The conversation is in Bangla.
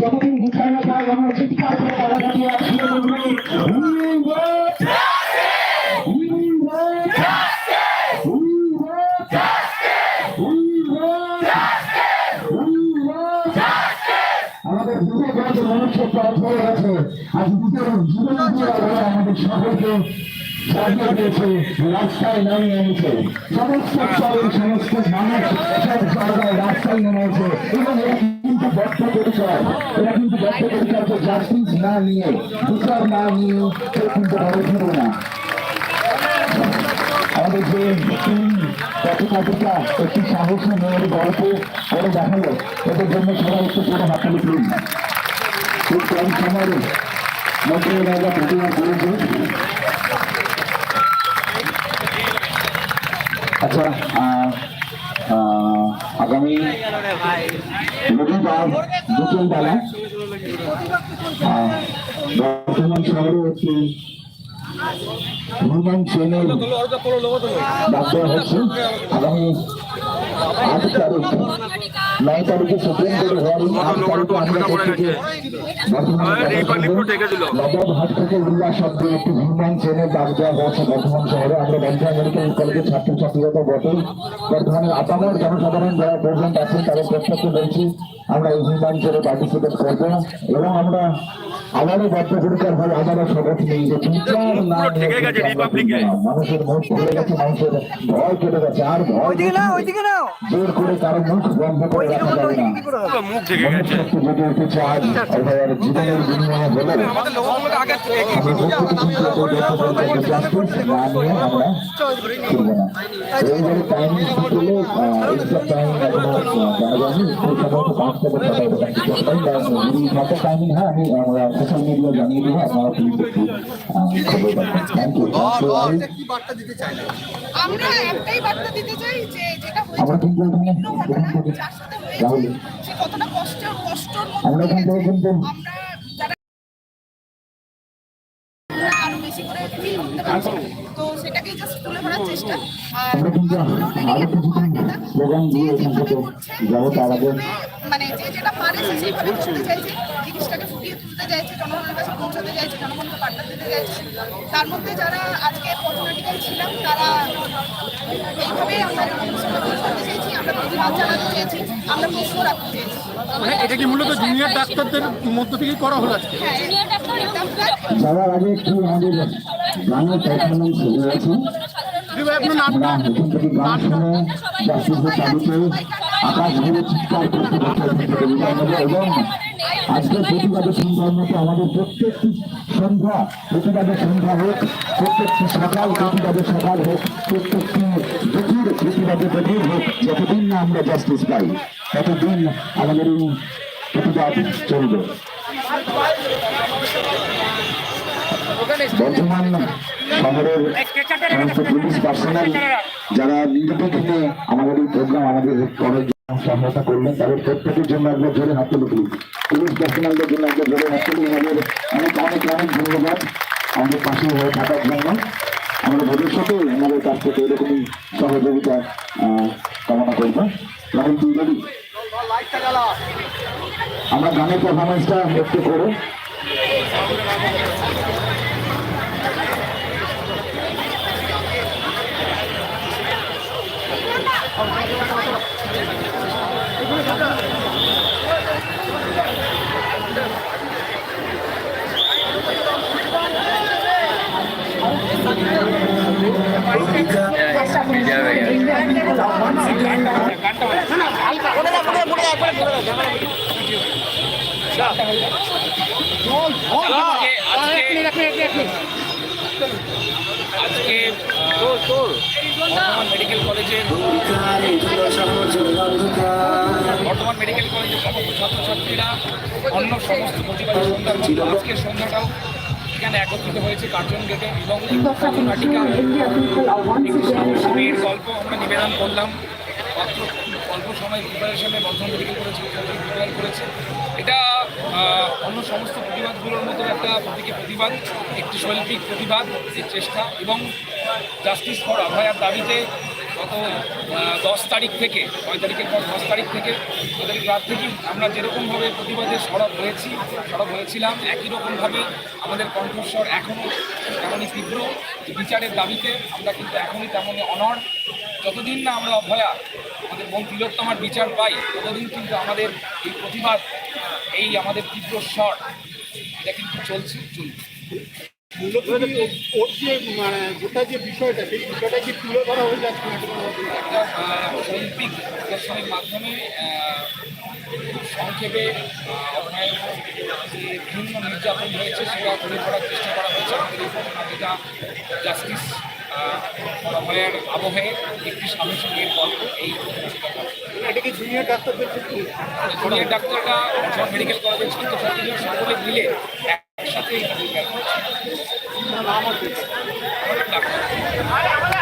যতদিন বিচার না পাই আমরা চিৎকার করে আমাদের দিয়ে আমাদের সকলকে দিয়েছে রাস্তায় নামিয়ে এনেছে। সমস্ত স্তরের সমস্ত মানুষ সব জায়গায় রাস্তায় নেমেছে এবং এরা কিন্তু বদ্ধ পরিচয় এরা কিন্তু বদ্ধ পরিচয় জাস্টিস না নিয়ে, বিচার না নিয়ে কেউ একটি সাহসী মেয়ের গল্প করে দেখাল। এদের জন্য সবাই একটু করে হাতালি খুব কম সময়ের মধ্যে রাজা প্রতিমা করেছে। আচ্ছা আগামী রবিবার আহ, বর্তমান শহরে একটি হনুমান সেনের ডাক্তার হচ্ছে আগামী আট তারিখ নয় তারিখে সুপ্রিম কোর্টে হওয়ার আট তারিখে আমরা করছি নবাব হাট থেকে উল্লাস শব্দে একটি হনুমান সেনের ডাক দেওয়া হয়েছে বর্ধমান শহরে। আমরা মেডিকেল কলেজের ছাত্রছাত্রীরা তো বটেই বর্ধমানের আপামর জনসাধারণ যারা প্রেজেন্ট আছেন তাদের প্রত্যেককে বলছি আমরা এই পার্টিসিপেট করব। এবং আমরা আবারও বদ্ধ পরিকার ভাবে আবারও শপথ নিই যে বিচার না নিয়ে। মানুষের মুখ খুলে গেছে মানুষের ভয় কেটে গেছে আর ভয় ওইদিকে না ওইদিকে না জোর করে কারও মুখ বন্ধ করে রাখা যাবে না। মনুষ্যত্ব উঠেছে আজ জীবনের বিনিময়ে নিয়ে হলে টাইমিং হয় আমি আমরা সোশ্যাল মিডিয়া জানিয়ে দেবো আপনারা প্লিজ একটু খবর পাবেন থ্যাংক ইউ আমরা একটাই বার্তা দিতে চাই যে যেটা আমরা কিন্তু এখানে রাহুল কতটা কষ্ট কষ্টর আমরা কিন্তু আমরা আরও বেশি করে ফিল করতে পারছি। তো চেষ্টা। আর থেকে মানে যে যেটা পারে সে সেইভাবে করতে চাইছে। জিনিসটাকে ফুটিয়ে তুলতে চাইছে জনগণের কাছে পৌঁছাতে চাইছে জনগণকে বার্তা দিতে চাইছে। তার মধ্যে যারা আজকে পথনাটিকায় ছিলাম তারা এইভাবেই আমরা পৌঁছাতে চাইছি আমরা প্রতিবাদ জানাতে চেয়েছি আমরা প্রশ্ন রাখতে চেয়েছি মানে এটা কি মূলত জুনিয়র ডাক্তারদের মধ্য থেকেই করা হলো আজকে? জুনিয়র ডাক্তার যাওয়ার আগে একটু আমাদের দিদি এবং আজকের প্রতিবাদের সন্ধ্যার মতো আমাদের প্রত্যেকটি সন্ধ্যা প্রতিবাদের সন্ধ্যা হোক প্রত্যেকটি সকাল প্রতিবাদের সকাল হোক প্রত্যেকটি দুপুর প্রতিবাদের দুপুর হোক যতদিন না আমরা জাস্টিস পাই ততদিন আমাদের এই প্রতিবাদ চলবে। বর্ধমান শহরের সমস্ত পুলিশ পার্সোনাল যারা নির্বিঘ্নে আমাদের এই প্রোগ্রাম আমাদের করার সহায়তা করলেন, তাদের প্রত্যেকের জন্য একবার জোরে হাত তুলে তুলি পুলিশ পার্সোনালদের জন্য একবার জোরে হাত তুলি আমাদের অনেক অনেক অনেক ধন্যবাদ আমাদের পাশে হয়ে থাকার জন্য। আমরা ভবিষ্যতে আমাদের কাছ থেকে এরকমই সহযোগিতা কামনা করব। রাহুল, তুই ready? আমরা গানের পারফরমেন্সটা একটু করো। আজকে বর্ধমান মেডিকেল কলেজের বর্ধমান মেডিকেল কলেজের সমস্ত ছাত্রছাত্রীরা অন্য সমস্ত প্রতিবাদী সন্ধ্যার মতো আজকের সন্ধ্যাটাও এখানে একত্রিত হয়েছে কার্জন গেটে এবং নাটিকা মেয়ের গল্প আমরা নিবেদন করলাম অল্প সময় প্রিপারেশনে বর্ধমান মেডিকেল কলেজ প্রিপেয়ার করেছে এটা অন্য সমস্ত প্রতিবাদগুলোর মতো একটা প্রতীকী প্রতিবাদ, একটি শৈল্পিক প্রতিবাদ এর চেষ্টা এবং জাস্টিস ফর অভয়ার দাবিতে গত দশ তারিখ থেকে নয় তারিখের পর দশ তারিখ থেকে দু তারিখ রাত থেকেই আমরা যেরকমভাবে প্রতিবাদে সরব হয়েছি, সরব হয়েছিলাম, একই রকমভাবে আমাদের কণ্ঠস্বর এখনও তেমনই তীব্র, বিচারের দাবিতে আমরা কিন্তু এখনই তেমনই অনড়। যতদিন না আমরা অভয়া, আমাদের বোন তিলোত্তমার বিচার পাই, ততদিন কিন্তু আমাদের এই প্রতিবাদ এই আমাদের তীব্র স্বর এটা কিন্তু চলছে চলছে মূলত ওর যে মানে গোটা যে বিষয়টা সেই বিষয়টা কি তুলে ধরা হয়ে যাচ্ছে একটা শৈল্পিক প্রদর্শনের মাধ্যমে সংক্ষেপে যে ভিন্ন নির্যাতন হয়েছে সেটা তুলে ধরার চেষ্টা করা হয়েছে। আমাদের এই ঘটনা যেটা জাস্টিস অভয়ের আবহে একটি সাহসী সঙ্গে গল্প এই এটা কি জুনিয়র ডাক্তারদের জুনিয়র ডাক্তাররা সব মেডিকেল কলেজের ছাত্রছাত্রীরা সকলে মিলে একসাথে এটা প্রিপেয়ার ডাক্তার।